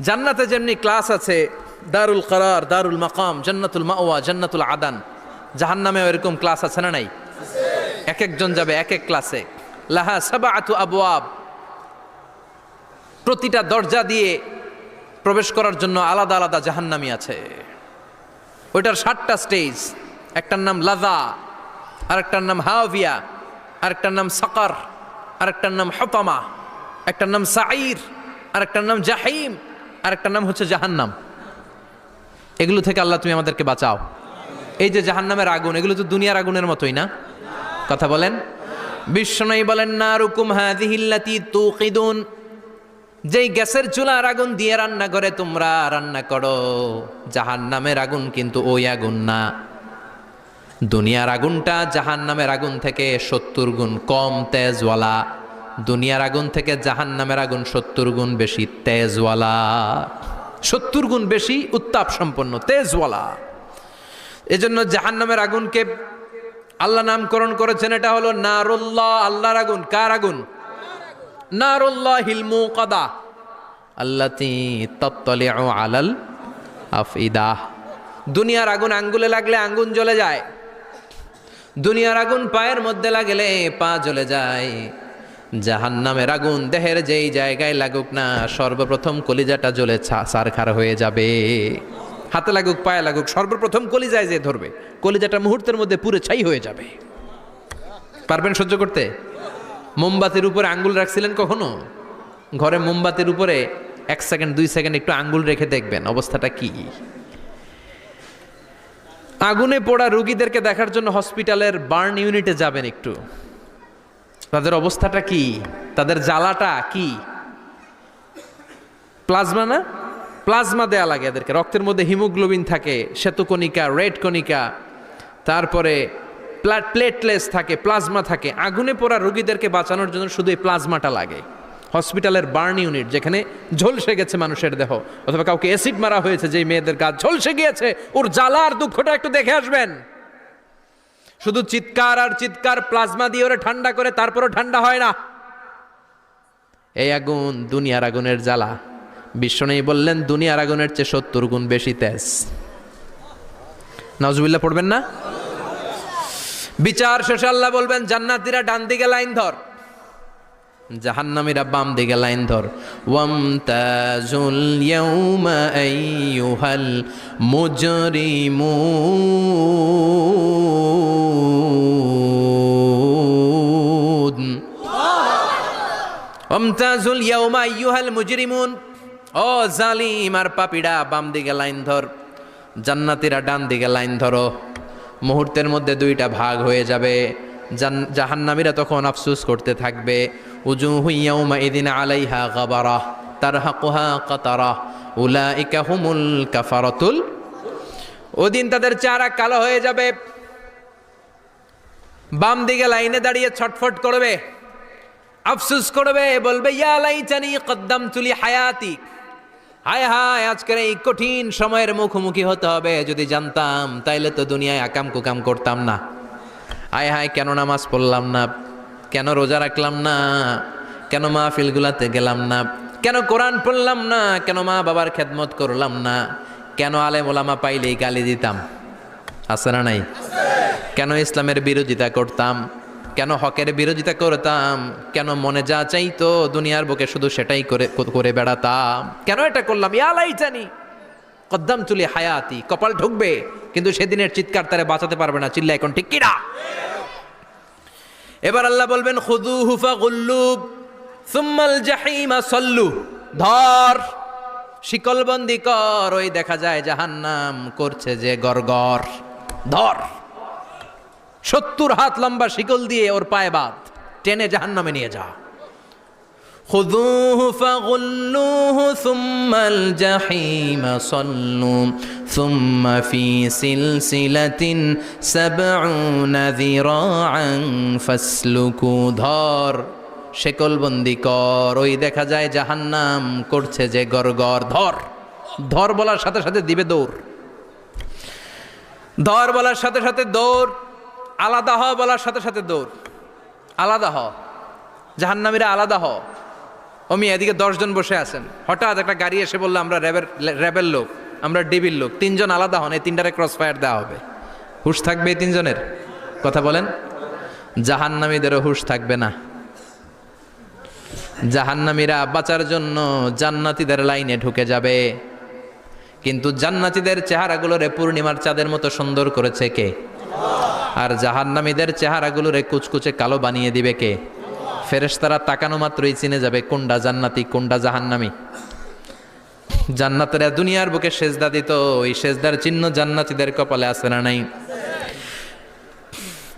জান্নাতে যেমনি ক্লাস আছে, দারুল করার, দারুল মাকাম, জান্নাতুল মাওয়া, জান্নাতুল আদান জাহান্নামেও এরকম ক্লাস আছে না নাই? এক একজন যাবে এক এক ক্লাসে। লাহা সাবাআতু আবওয়াব। প্রতিটা দরজা দিয়ে প্রবেশ করার জন্য আলাদা আলাদা জাহান্নামি আছে। ওইটার ষাটটা স্টেজ। একটার নাম লাদা আরেকটার নাম হাওভিয়া আরেকটার নাম সাকার, আরেকটার নাম হতামা, একটার নাম সাঈর, আরেকটার নাম জাহিম আরেকটার নাম হচ্ছে জাহান্নাম। এগুলো থেকে আল্লাহ তুমি আমাদেরকে বাঁচাও। এই যে জাহান্নামের আগুন, এগুলো তো দুনিয়ার আগুনের মতোই না? কথা বলেন। বিশ্বনয়ী বলেন না রুকুম হাদিহিল্লাতি তুকিদুন যেই গ্যাসের চুলার আগুন দিয়ে রান্না করে, তোমরা রান্না করো। জাহান নামের আগুন কিন্তু ওই আগুন না। দুনিয়ার আগুনটা জাহান নামের আগুন থেকে সত্তর গুণ কম তেজওয়ালা। দুনিয়ার আগুন থেকে জাহান নামের আগুন সত্তর গুণ বেশি, তেজওয়ালা। সত্তর গুণ বেশি উত্তাপ সম্পন্ন, তেজওয়ালা। এজন্য জাহান নামের আগুনকে আল্লাহ নামকরণ করেছেন, এটা হলো নারুল্লাহ, আল্লাহর আগুন। কার আগুন? নারুল্লাহিল মুকাদা। আল্লাতি তত্তলিউ আলাল আফইদা। দুনিয়ার আগুন আঙ্গুলে লাগলে আঙ্গুন জ্বলে যায়। দুনিয়ার আগুন পায়ের মধ্যে লাগলে পা জ্বলে যায়। জাহান্নামের আগুন দেহের যেই জায়গায় লাগুক না, সর্বপ্রথম কলিজাটা জ্বলে সারখার হয়ে যাবে। হাতে লাগুক, পায়ে লাগুক, সর্বপ্রথম কলিজায় যে ধরবে, কলিজাটা মুহূর্তের মধ্যে পুরে ছাই হয়ে যাবে। পারবেন সহ্য করতে? মোমবাতির উপরে আঙ্গুল রাখছিলেন কখনো? ঘরে মোমবাতির উপরে এক সেকেন্ড, দুই সেকেন্ড একটু আঙ্গুল রেখে দেখবেন, অবস্থাটা কি? আগুনে পোড়া রুগীদেরকে দেখার জন্য হসপিটালের বার্ন ইউনিটে যাবেন একটু। তাদের অবস্থাটা কি? তাদের জ্বালাটা কি? প্লাজমা না? প্লাজমা দেয়া লাগে এদেরকে। রক্তের মধ্যে হিমোগ্লোবিন থাকে, শ্বেতকণিকা, রেড কণিকা, তারপরে প্লেটলেস থাকে, প্লাজমা থাকে। আগুনে পড়া রোগীদেরকে বাঁচানোর জন্য শুধু এই প্লাজমাটা লাগে। হসপিটালের বার্ন ইউনিট, যেখানে ঝলসে গেছে মানুষের দেহ, অথবা কাউকে অ্যাসিড মারা হয়েছে, যেই মেয়েদের গাছ ঝলসে গিয়েছে। ওর জ্বালার দুঃখটা একটু দেখে আসবেন। শুধু চিৎকার আর চিৎকার, প্লাজমা দিয়ে ওরা ঠান্ডা করে তারপরও ঠান্ডা হয় না। এই আগুন দুনিয়ার আগুনের জ্বালা। বিশ্বনেই বললেন, দুনিয়ার আগুনের চেয়ে সত্তর গুণ বেশি তেজ। নজবুল্লাহ পড়বেন না? বিচার শেষে আল্লাহ বলবেন, জান্নাতিরা ডান দিকে লাইন ধর। জাহান্নামীরা বাম দিকে লাইন ধর। ওয়ামতাজুল ইয়াউমা আইয়ুহাল মুজরিমুন ওয়ামতাজুল ইয়াউমা আইয়ুহাল মুজরিমুন। ও জালিম আর পাপিড়া, বাম দিকে লাইন ধর। জান্নাতিরা ডান দিকে লাইন ধরো। মুহূর্তের মধ্যে দুইটা ভাগ হয়ে যাবে। জাহান্নামীরা তখন আফসুস করতে থাকবে। উজু হুইয়াউমা ইদিন আলাইহা গাবারা তার হাকুহা কাতারা উলা ইকা হুমুল কাফারতুল। ওদিন তাদের চারা কালো হয়ে যাবে। বাম দিকে লাইনে দাঁড়িয়ে ছটফট করবে। আফসুস করবে, বলবে, ইয়া লাইচানি কদ্দাম তুলি হায়াতি হায় হায়, আজকের এই কঠিন সময়ের মুখোমুখি হতে হবে। যদি জানতাম, তাইলে তো দুনিয়ায় আকাম কুকাম করতাম না। হায় হায় কেন নামাজ পড়লাম না? কেন রোজা রাখলাম না? কেন মা ফিলগুলাতে গেলাম না? কেন কোরআন পড়লাম না? কেন মা বাবার খেদমত করলাম না? কেন আলেম ওলামা পাইলেই গালি দিতাম? আছে না নাই? কেন ইসলামের বিরোধিতা করতাম? কেন হকের বিরোধিতা করতাম? কেন মনে যা চাইতো দুনিয়ার বুকে শুধু সেটাই করে করে বেড়াতাম? কেন এটা করলাম? ইয়ালাই জানি কদ্দাম চুলি হায়াতি, কপাল ঢুকবে। কিন্তু সেদিনের চিৎকার তারে বাঁচাতে পারবে না চিল্লা এখন ঠিক কিনা এবার আল্লাহ বলবেন খুদু হুফা গুল্লুব সুম্মাল জাহিমা সল্লু ধর শিকলবন্দি কর ওই দেখা যায় জাহান্নাম করছে যে গরগর ধর সত্তর হাত লম্বা শিকল দিয়ে ওর পায়ে বাদ টেনে জাহান নামে নিয়ে যা خذوه فغلوه ثم الجحيم صلوا ثم في سلسلة سبعون ذراعا فاسلكوا ধর শেকলবন্দি কর ওই দেখা যায় জাহান্নাম করছে যে গরগর ধর ধর বলার সাথে সাথে দিবে দৌড় ধর বলার সাথে সাথে দৌড় আলাদা হ বলার সাথে সাথে দৌড় আলাদা হ জাহান্নামীরা আলাদা হ অমি এদিকে দশজন বসে আছেন হঠাৎ একটা গাড়ি এসে বললো আমরা র্যাবের র্যাবের লোক আমরা ডিবির লোক, তিনজন আলাদা হন, এই তিনটারে ক্রস ফায়ার দেওয়া হবে। হুশ থাকবে এই তিনজনের? কথা বলেন। জাহান্নামীদেরও হুশ থাকবে না। জাহান্নামীরা বাঁচার জন্য জান্নাতীদের লাইনে ঢুকে যাবে। কিন্তু জান্নাতীদের চেহারাগুলোরে পূর্ণিমার চাঁদের মতো সুন্দর করেছে কে? আর জাহান্নামীদের চেহারাগুলোরে কুচকুচে কালো বানিয়ে দিবে কে? ফেরেশতারা তাকানো মাত্রই চিনে যাবে কোনটা জান্নাতি, কোনটা জাহান্নামী। জান্নাতেরা দুনিয়ার বুকে সেজদা দিত ওই সেজদার চিহ্ন জান্নাতীদের কপালে আছে না নাই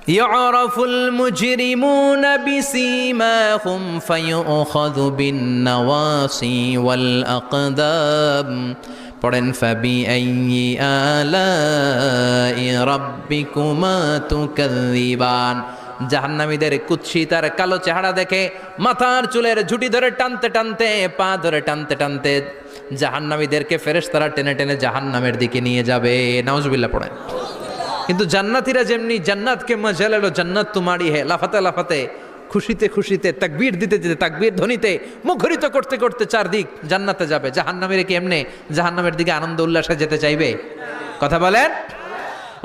يعرف المجرمون بسيماهم فيؤخذ بالنواصي والأقدام পড়েন فبأي آلاء ربكما تكذبان জাহান্নামীদের কুৎসি তার কালো চেহারা দেখে মাথার চুলের ঝুটি ধরে টানতে টানতে পা ধরে টানতে টানতে জাহান্নামীদেরকে ফেরেস তারা টেনে টেনে জাহান্নামের দিকে নিয়ে যাবে। নাউজবিল্লা পড়েন। কিন্তু জান্নাতিরা যেমনি জান্নাতকে মজা লেলো জান্নাত তুমারি হে, লাফাতে লাফাতে, খুশিতে খুশিতে, তাকবীর দিতে দিতে, তাকবীর ধ্বনিতে মুখরিত করতে করতে চারদিক জান্নাতে যাবে। জাহান্নামের কি এমনি জাহান্নামের দিকে আনন্দ উল্লাসে যেতে চাইবে? কথা বলেন।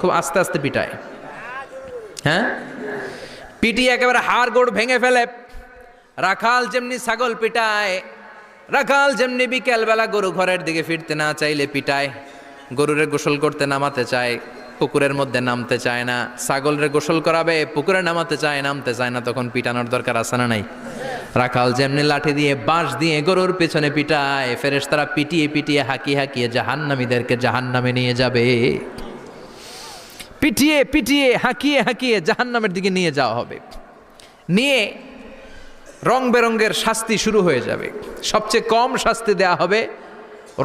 খুব আস্তে আস্তে পিটায়। হ্যাঁ? পিটিয়ে একেবারে হাড় গোড় ভেঙে ফেলে। রাখাল যেমনি ছাগল পিটায়, রাখাল যেমনি বিকেলবেলা গরু ঘরের দিকে ফিরতে না চাইলে পিটায়। গরুরে গোসল করতে নামাতে চায়, পুকুরের মধ্যে নামতে চায় না। ছাগলরে গোসল করাবে, পুকুরে নামাতে চায়, নামতে চায় না, তখন পিটানোর দরকার আছে না নাই? রাখাল যেমনি লাঠি দিয়ে বাঁশ দিয়ে গরুর পেছনে পিটায় ফেরেস তারা পিটিয়ে পিটিয়ে হাঁকিয়ে হাঁকিয়ে জাহান্নামীদেরকে জাহান্নামে নিয়ে যাবে। পিটিয়ে পিটিয়ে, হাঁকিয়ে হাঁকিয়ে জাহান্নামের দিকে নিয়ে যাওয়া হবে। নিয়ে রং বেরঙ্গের শাস্তি শুরু হয়ে যাবে। সবচেয়ে কম শাস্তি দেয়া হবে,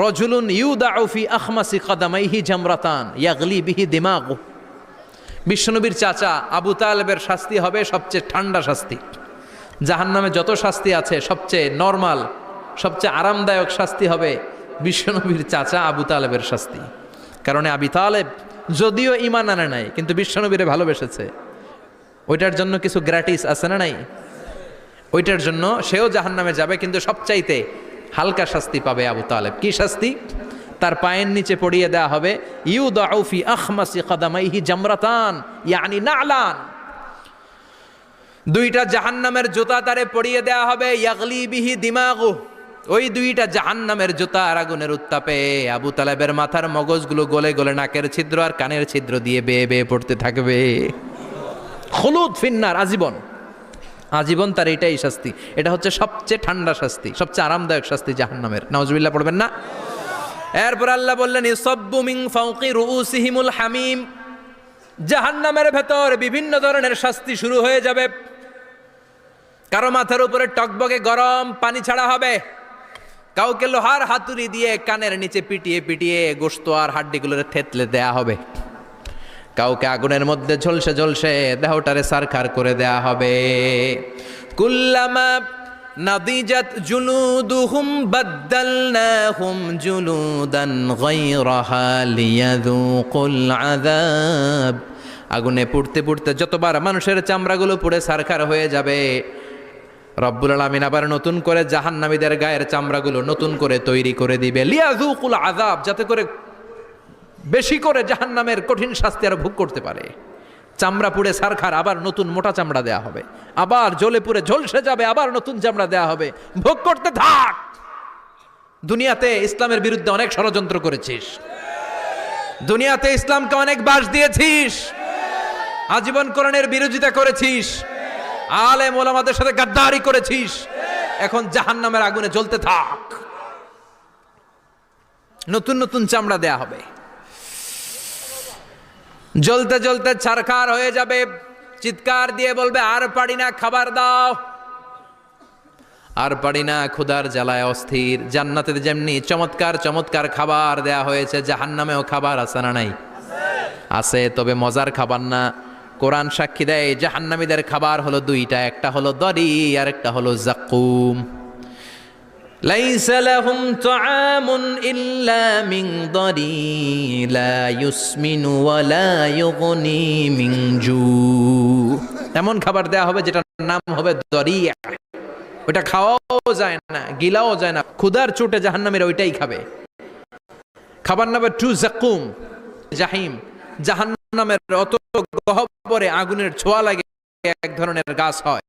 রজুলুন ইউদাউফি আখমাসি কাদামাইহি জামরাতান ইয়াগলি বিহি দিমাগ। বিশ্বনবীর চাচা আবু তালেবের শাস্তি হবে সবচেয়ে ঠান্ডা শাস্তি। জাহান্নামে যত শাস্তি আছে, সবচেয়ে নর্মাল, সবচেয়ে আরামদায়ক শাস্তি হবে বিশ্বনবীর চাচা আবু তালেবের শাস্তি। কারণ আবি তালেব যদিও ইমান আনে নাই, কিন্তু বিশ্বনবীরে ভালোবেসেছে। ওইটার জন্য কিছু গ্র্যাটিস আছে না নাই? ওইটার জন্য সেও জাহান নামে যাবে, কিন্তু সবচাইতে হালকা শাস্তি পাবে আবু তালেব। কি শাস্তি? তার পায়ের নিচে পড়িয়ে দেওয়া হবে ইউ দাউফি আখমাসি কাদামাইহি জামরাতান, ইয়ানি নালান। দুইটা জাহান্নামের জুতা তারে পড়িয়ে দেওয়া হবে, ইয়াগলি বিহি দিমাগু ওই দুইটা জাহান্নামের জুতা আর আগুনের উত্তাপে আবু তালেবের মাথার মগজগুলো গলে গলে নাকের ছিদ্র আর কানের ছিদ্র দিয়ে বেয়ে বেয়ে পড়তে থাকবে। হলুদ ফিন্নার আজীবন। আজীবন তার এটাই শাস্তি। এটা হচ্ছে সবচেয়ে ঠান্ডা শাস্তি, সবচেয়ে আরামদায়ক শাস্তি জাহান্নামের। নওয়াজবিল্লাহ পড়বেন না? এরপর আল্লাহ বললেন ইসব্বু ফাওকি রুউসিহিমুল হামিম। জাহান্নামের ভেতর বিভিন্ন ধরনের শাস্তি শুরু হয়ে যাবে। কারও মাথার উপরে টকবকে গরম পানি ছাড়া হবে। কাউকে লোহার হাতুড়ি দিয়ে কানের নিচে পিটিয়ে পিটিয়ে গোস্ত আর হাড্ডিগুলোরে থেতলে দেয়া হবে। কাউকে আগুনের মধ্যে ঝলসে ঝলসে দেহটারে সারখার করে দেয়া হবে। কুল্লামা নাদিজাত জুলুদুহুম বাদ্দালনাহুম জুলুদান গায়রাহা লিয়াযুকুল আযাব। আগুনে পুড়তে পুড়তে যতবার মানুষের চামড়াগুলো পুড়ে সারখার হয়ে যাবে রব্বুল আলামিন আবার নতুন করে জাহান্নামীদের গায়ের চামড়াগুলো নতুন করে তৈরি করে দিবে। লিয়াযুকুল আজাব যাতে করে বেশি করে জাহান নামের কঠিন শাস্তি আর ভোগ করতে পারে। চামড়া পুড়ে সারখার, আবার নতুন মোটা চামড়া দেয়া হবে। আবার জ্বলে পুড়ে ঝলসে যাবে, আবার নতুন চামড়া দেয়া হবে। ভোগ করতে থাক! দুনিয়াতে ইসলামের বিরুদ্ধে অনেক ষড়যন্ত্র করেছিস। দুনিয়াতে ইসলামকে অনেক বাস দিয়েছিস। আজীবন কোরআনের বিরোধিতা করেছিস। আলেম ওলামাদের সাথে গাদ্দারি করেছিস। এখন জাহান্নামের আগুনে জ্বলতে থাক। নতুন নতুন চামড়া দেয়া হবে। জ্বলতে জ্বলতে ছারখার হয়ে যাবে। চিৎকার দিয়ে বলবে, আর পারি না, খাবার দাও। আর পারি না, ক্ষুধার জ্বালায় অস্থির। জান্নাতে যেমনি চমৎকার চমৎকার খাবার দেয়া হয়েছে, জাহান্নামেও খাবার আছে না নাই? আছে, তবে মজার খাবার না। কোরআন সাক্ষী দেয় জাহান্নামীদের খাবার হলো দুইটা একটা হলো দরি আর একটা হলো জাকুম ليس لهم طعام إلا من ضريع لا يسمن ولا يغني من جوع এমন খাবার দেয়া হবে যেটার নাম হবে দরিয়া ওটা খাওয়াও যায় না গিলাও যায় না ক্ষুধার চোটে জাহান্নামের ওইটাই খাবে খাবার নাম্বার টু জাকুম জাহিম জাহান্নামের অত গহ্বরে আগুনের ছোঁয়া লাগে, এক ধরনের গাছ হয়।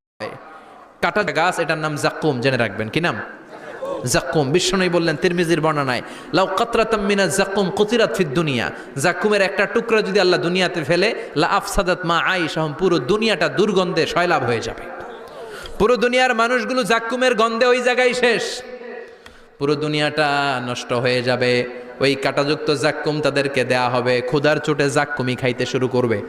কাটা গাছ, এটার নাম জাকুম জেনে রাখবেন। কি নাম? জাকুম বিষ্ণুই বললেন, তিরমিজির বর্ণনায়, লাউ কাতরাতাম মিনা জাকুম কুতিরাত ফিদ দুনিয়া। জাকুমের একটা টুকরা যদি আল্লাহ দুনিয়াতে ফেলে, লা আফসাদাত মা আইশাহুম পুরো দুনিয়াটা দুর্গন্ধে সয়লাভ হয়ে যাবে। পুরো দুনিয়ার মানুষগুলো জাকুমের গন্ধে ওই জায়গায় শেষ। পুরো দুনিয়াটা নষ্ট হয়ে যাবে। ওই কাটাযুক্ত জাক্কুম তাদেরকে দেয়া হবে। ক্ষুধার চোটে জাক্কুমি খাইতে শুরু করবে।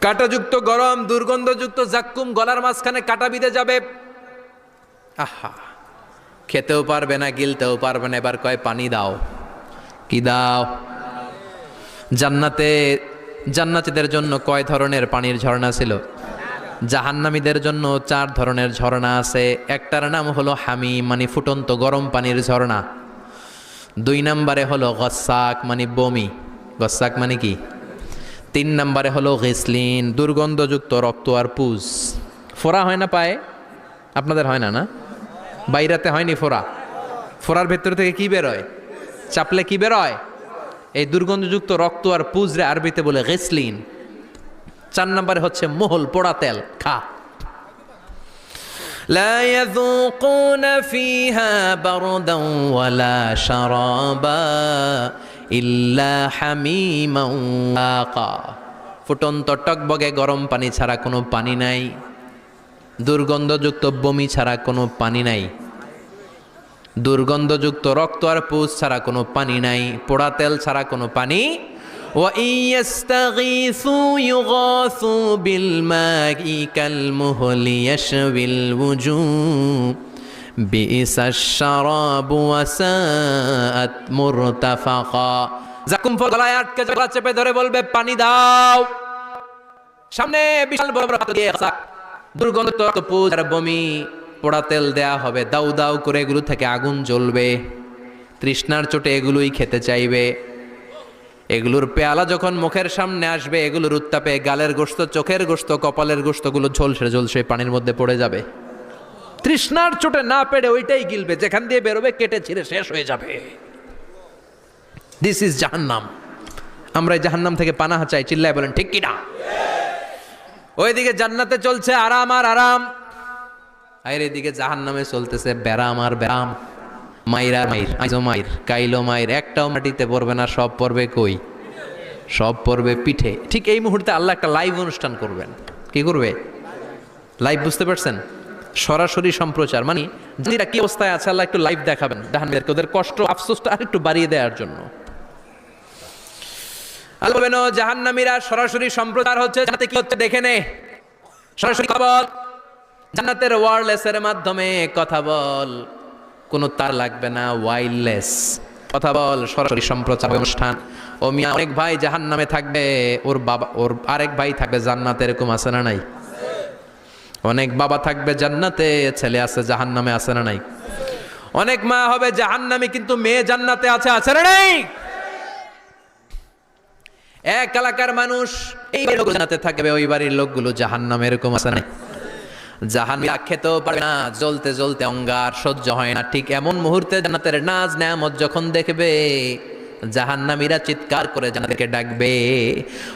কাটাযুক্ত গরম, দুর্গন্ধযুক্ত জাক্কুম গলার মাঝখানে কাটা বিঁধে যাবে। আহা, খেতেও পারবে না, গিলতেও পারবে না। এবার কয়, পানি দাও। কি দাও? জান্নাতে, জান্নাতীদের জন্য কয় ধরনের পানির ঝর্ণা ছিল? জাহান্নামীদের জন্য চার ধরনের ঝর্ণা আছে। একটার নাম হলো হামি মানে ফুটন্ত গরম পানির ঝর্ণা। দুই নম্বরে হলো গসাক মানে বমি। গসাক মানে কি? তিন নম্বরে হলো গেসলিন, দুর্গন্ধযুক্ত রক্ত আর পুজ। ফোড়া হয় না পায়ে? আপনাদের হয় না না? বাইরাতে হয়নি ফোড়া। ফোড়ার ভেতর থেকে কি বেরোয়? চাপলে কি বেরোয়? এই দুর্গন্ধযুক্ত রক্ত আর পুজরে আরবিতে বলে গেসলিন। চার নম্বরে হচ্ছে মোহল, পোড়া তেল, খা। لا يذوقون فيها بردا ولا شرابا إلا حميما واقا ফুটন্ত টকবগে গরম পানি ছাড়া কোনো পানি নাই দুর্গন্ধযুক্ত বমি ছাড়া কোনো পানি নাই দুর্গন্ধযুক্ত রক্ত আর পুষ ছাড়া কোনো পানি নাই পোড়া তেল ছাড়া কোনো পানি وإن يستغيثوا يغاثوا بالماء كالمهل يشوي الوجوه بئس الشراب وساءت مرتفقا জাকুম ফল গলায় আটকে গলা চেপে ধরে বলবে পানি দাও সামনে বিশাল বড় বড় হাত দিয়ে আসাক। দুর্গন্ধ পুজ আর বমি পোড়া তেল দেয়া হবে দাউ দাউ করে এগুলো থেকে আগুন জ্বলবে তৃষ্ণার চোটে এগুলোই খেতে চাইবে এগুলোর পেয়ালা যখন মুখের সামনে আসবে, এগুলোর উত্তাপে গালের গোস্ত চোখের গোস্ত কপালের গোস্তগুলো ঝলসে ঝলসে পানির মধ্যে পড়ে যাবে। তৃষ্ণার চোটে না পেড়ে ওইটাই গিলবে, যেখান দিয়ে বেরোবে, কেটে ছিঁড়ে শেষ হয়ে যাবে। দিস ইজ জাহান্নাম। আমরা এই জাহান্নাম থেকে পানাহা চাই, চিল্লায় বলেন, ঠিক কিনা? ওইদিকে জান্নাতে চলছে আরাম আর আরাম। আর এদিকে জাহান্নামে চলতেছে ব্যারাম আর ব্যারাম। মাইর মাইর, আইজো মাইর, কাইলো মাইর, একটাও মাটিতে পড়বে না, সব পড়বে কই? সব পড়বে পিঠে। ঠিক এই মুহূর্তে আল্লাহ একটা লাইভ অনুষ্ঠান করবেন। কি করবে? লাইভ বুঝতে পারছেন? সরাসরি সম্প্রচার। মানে যারা কি অবস্থায় আছে, আল্লাহ একটু লাইভ দেখাবেন। জাহান্নামীদেরকে ওদের কষ্ট, আফসোসটা আর একটু বাড়িয়ে দেওয়ার জন্য। আল্লাহ জাহান্নামীরা, সরাসরি সম্প্রচার হচ্ছে যাতে কি হচ্ছে দেখে নে। সরাসরি খবর, জান্নাতের ওয়ারলেসের মাধ্যমে কথা বল। কোনো তার লাগবে না ওয়াইল্ডলেস কথা বল, সরাসরি সম্প্রচার অনুষ্ঠান। ও মিয়া, অনেক ভাই জাহান নামে থাকবে, ওর বাবা, ওর আরেক ভাই থাকবে জান্নাতে, এরকম আছে না নাই? অনেক বাবা থাকবে জান্নাতে, ছেলে আছে জাহান নামে আছে না নাই? অনেক মা হবে জাহান নামে কিন্তু মেয়ে জান্নাতে আছে আছে না নাই? এক এলাকার মানুষ, এই জান্নাতে থাকবে, ওই বাড়ির লোকগুলো জাহান নামে এরকম আছে না নাই? জাহান খেতেও পারে না, জ্বলতে জ্বলতে অঙ্গার সহ্য হয় না। ঠিক এমন মুহূর্তে জান্নাতের নাজ নেয়ামত যখন দেখবে, জাহান্নামীরা চিৎকার করে জান্নাতকে ডাকবে।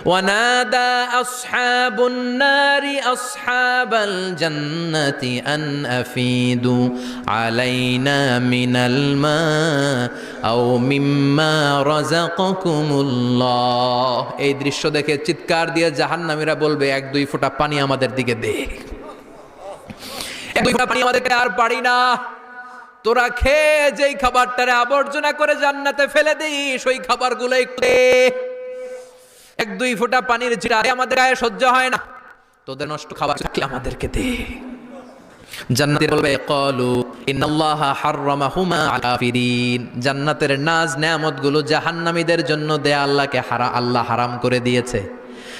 ওয়ানাদা আসহাবুন নারি আসহাবাল জান্নাতি আন আফিদু আলাইনা মিনাল মা আও মিম্মা রাযাকাকুমুল্লাহ এই দৃশ্য দেখে চিৎকার দিয়ে জাহান্নামীরা বলবে, এক দুই ফোঁটা পানি আমাদের দিকে দে। আর পারি না। তোরা খেয়ে যেই খাবারটারে আবর্জনা করে জান্নাতে ফেলে দিস, ওই এক দুই পানির আমাদের গায়ে সহ্য হয় না। তোদের নষ্ট খাবার থাকলে আমাদেরকে দে। জান্নাতের বলবে, কলু ইন্নাল্লাহা হাররামাহুমা আলা ফিরিন। জান্নাতের নাজ জাহান্নামীদের জন্য দেয়া আল্লাহকে হারা, আল্লাহ হারাম করে দিয়েছে।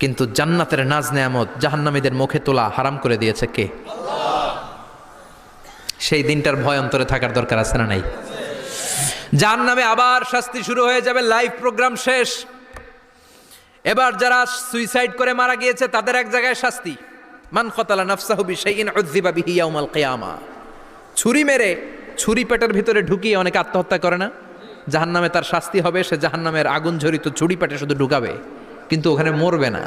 কিন্তু জান্নাতের নাজ নেয়ামত জাহান্নামীদের মুখে তোলা হারাম করে দিয়েছে কে? সেই দিনটার ভয় অন্তরে থাকার দরকার আছে না নাই? যার নামে আবার শাস্তি শুরু হয়ে যাবে, লাইভ প্রোগ্রাম শেষ। এবার যারা সুইসাইড করে মারা গিয়েছে, তাদের এক জায়গায় শাস্তি। মান খতালা নাফসাহু বিশাইইন উযযিবা বিহি ইয়াউমাল কিয়ামা। ছুরি মেরে, ছুরি পেটের ভিতরে ঢুকিয়ে অনেকে আত্মহত্যা করে না? জাহান্নামে তার শাস্তি হবে, সে জাহান্নামের আগুন ঝরিত ছুরি পেটে শুধু ঢুকাবে। কিন্তু ওখানে মরবে না।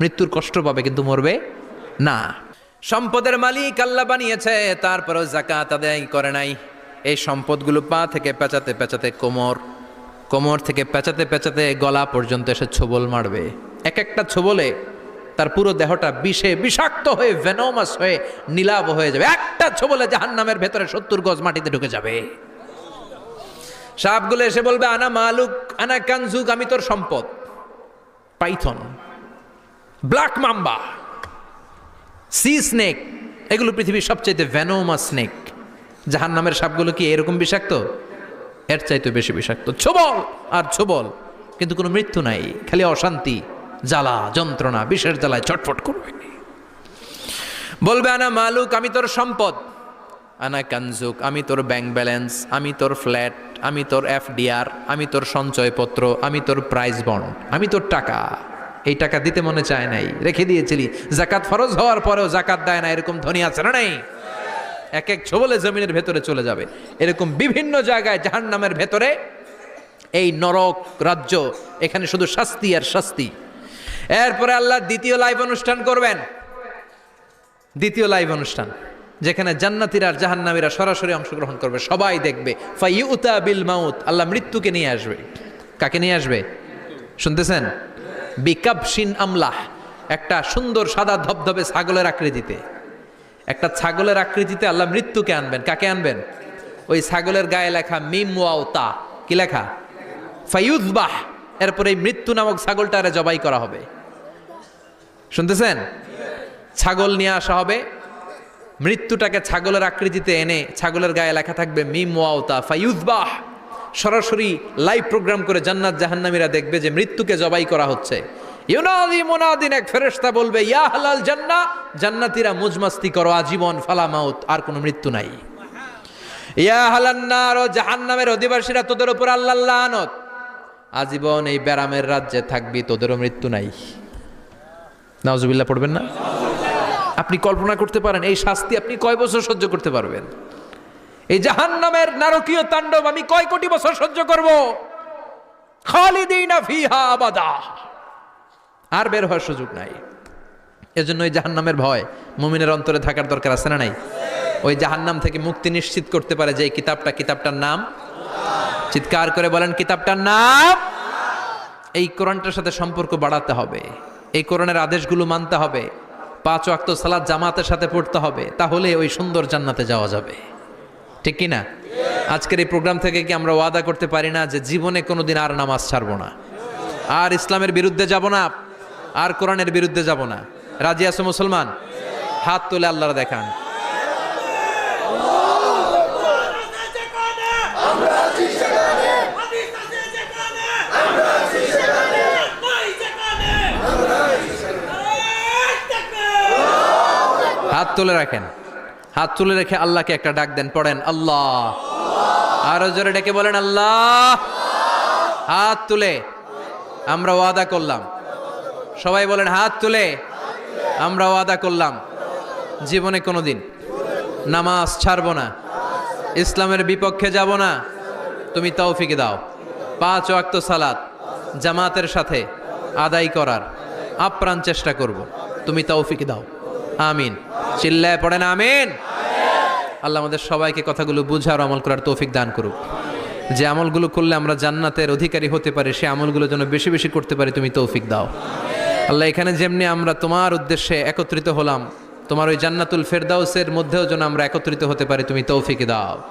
মৃত্যুর কষ্ট পাবে কিন্তু মরবে না। সম্পদের মালিক আল্লাহ বানিয়েছে, তারপরেও জাকাত আদায় করে নাই। এই সম্পদগুলো পা থেকে পেঁচাতে পেঁচাতে কোমর কোমর থেকে পেঁচাতে পেঁচাতে গলা পর্যন্ত এসে ছোবল মারবে। এক একটা ছোবলে তার পুরো দেহটা বিষে বিষাক্ত হয়ে ভেনোমাস হয়ে, নীলাভ হয়ে যাবে। একটা ছোবলে জাহান্নামের ভেতরে সত্তর গজ মাটিতে ঢুকে যাবে। সাপগুলো এসে বলবে, আনা মালুক, আনা কানজুক, আমি তোর সম্পদ। Python, black mamba, sea snake, এগুলো পৃথিবীর সবচাইতে ভ্যানোমা স্নেক জাহান নামের সাপগুলো কি এরকম বিষাক্ত? এর চাইতে বেশি বিষাক্ত। ছোবল, আর ছোবল, কিন্তু কোনো মৃত্যু নাই, খালি অশান্তি, জ্বালা, যন্ত্রণা, বিষের জ্বালায় ছটফট করবে। বলবে, আনা মালুক, আমি তোর সম্পদ। আনা কানজুক, আমি তোর ব্যাংক ব্যালেন্স, আমি তোর ফ্ল্যাট, আমি তোর এফডিআর, আমি তোর সঞ্চয়পত্র, আমি তোর প্রাইজ বন্ড, আমি তোর টাকা। এই টাকা দিতে মনে চায় নাই, রেখে দিয়েছিলি। জাকাত ফরজ হওয়ার পরেও জাকাত দেয় না, এরকম ধনী আছে না নাই? এক এক ছবলে জমিনের ভেতরে চলে যাবে। এরকম বিভিন্ন জায়গায় জাহান্নামের ভেতরে এই নরক রাজ্য, এখানে শুধু শাস্তি আর শাস্তি। এরপরে আল্লাহ দ্বিতীয় লাইভ অনুষ্ঠান করবেন। দ্বিতীয় লাইভ অনুষ্ঠান। যেখানে জান্নাতিরা আর জাহান্নামীরা সরাসরি অংশগ্রহণ করবে, সবাই দেখবে। ফাইউতা বিল মাউত, আল্লাহ মৃত্যুকে নিয়ে আসবে। কাকে নিয়ে আসবে? শুনতেছেন? বিকাবসিন আমলাহ, একটা সুন্দর সাদা ধবধবে ছাগলের আকৃতিতে। একটা ছাগলের আকৃতিতে আল্লাহ মৃত্যুকে আনবেন। কাকে আনবেন? ওই ছাগলের গায়ে লেখা মিম ওয়াউতা কি লেখা? ফাইউজবাহ এরপরে এই মৃত্যু নামক ছাগলটারে জবাই করা হবে। শুনতেছেন? ছাগল নিয়ে আসা হবে মৃত্যুটাকে ছাগলের আকৃতিতে এনে ছাগলের গায়ে লেখা থাকবে মিম ওয়াউতা ফাইউজবাহ সরাসরি লাইভ প্রোগ্রাম করে জান্নাত জাহান্নামীরা দেখবে যে মৃত্যুকে জবাই করা হচ্ছে। ইউনাদি মুনাদিন এক ফেরেশতা বলবে, ইয়া হালাল জান্না জান্নাতীরা মুজমাস্তি করো, আজীবন ফালা মাউত, আর কোনো মৃত্যু নাই। ইয়া হালান্নার ও জাহান্নামের অধিবাসীরা, তোদের উপর আল্লাহ লানত। আজীবন এই ব্যারামের রাজ্যে থাকবি, তোদেরও মৃত্যু নাই। নাওজুবিল্লাহ পড়বেন না? আপনি কল্পনা করতে পারেন, এই শাস্তি আপনি কয় বছর সহ্য করতে পারবেন? এই জাহান্নামের নারকীয় তাণ্ডব আমি কয় কোটি বছর সহ্য করব? আর বের হওয়ার সুযোগ নাই। এজন্য ওই জাহান্নামের ভয় মুমিনের অন্তরে থাকার দরকার আছে না নাই? ওই জাহান্নাম থেকে মুক্তি নিশ্চিত করতে পারে যে কিতাবটা, কিতাবটার নাম। চিৎকার করে বলেন, কিতাবটার নাম? এই কোরআনটার সাথে সম্পর্ক বাড়াতে হবে। এই কোরআনের আদেশগুলো মানতে হবে। পাঁচ ওয়াক্ত সালাদ জামাতের সাথে পড়তে হবে, তাহলে ওই সুন্দর জান্নাতে যাওয়া যাবে। ঠিক কি না? আজকের এই প্রোগ্রাম থেকে কি আমরা ওয়াদা করতে পারি না যে জীবনে কোনো দিন আর নামাজ ছাড়বো না? আর ইসলামের বিরুদ্ধে যাব না, আর কোরআনের বিরুদ্ধে যাব না। রাজি আছো মুসলমান? হাত তুলে আল্লাহর দেখান। হাত তুলে রাখেন। হাত তুলে রেখে আল্লাহকে একটা ডাক দেন, পড়েন, আল্লাহ। আরও জোরে ডেকে বলেন, আল্লাহ। হাত তুলে। আমরা ওয়াদা করলাম। সবাই বলেন, হাত তুলে। আমরা ওয়াদা করলাম। জীবনে কোনো দিন নামাজ ছাড়বো না। ইসলামের বিপক্ষে যাব না। তুমি তৌফিকে দাও। পাঁচ ওয়াক্ত সালাত জামাতের সাথে আদায় করার আপ্রাণ চেষ্টা করব। তুমি তৌফিক দাও। আমিন। চিল্লায় পড়েন আমিন। আল্লাহ আমাদের সবাইকে কথাগুলো বুঝার আমল করার তৌফিক দান করুক। যে আমলগুলো করলে আমরা জান্নাতের অধিকারী হতে পারি, সে আমলগুলো যেন বেশি বেশি করতে পারি, তুমি তৌফিক দাও। আল্লাহ এখানে যেমনি আমরা তোমার উদ্দেশ্যে একত্রিত হলাম, তোমার ওই জান্নাতুল ফেরদাউসের মধ্যেও যেন আমরা একত্রিত হতে পারি, তুমি তৌফিক দাও।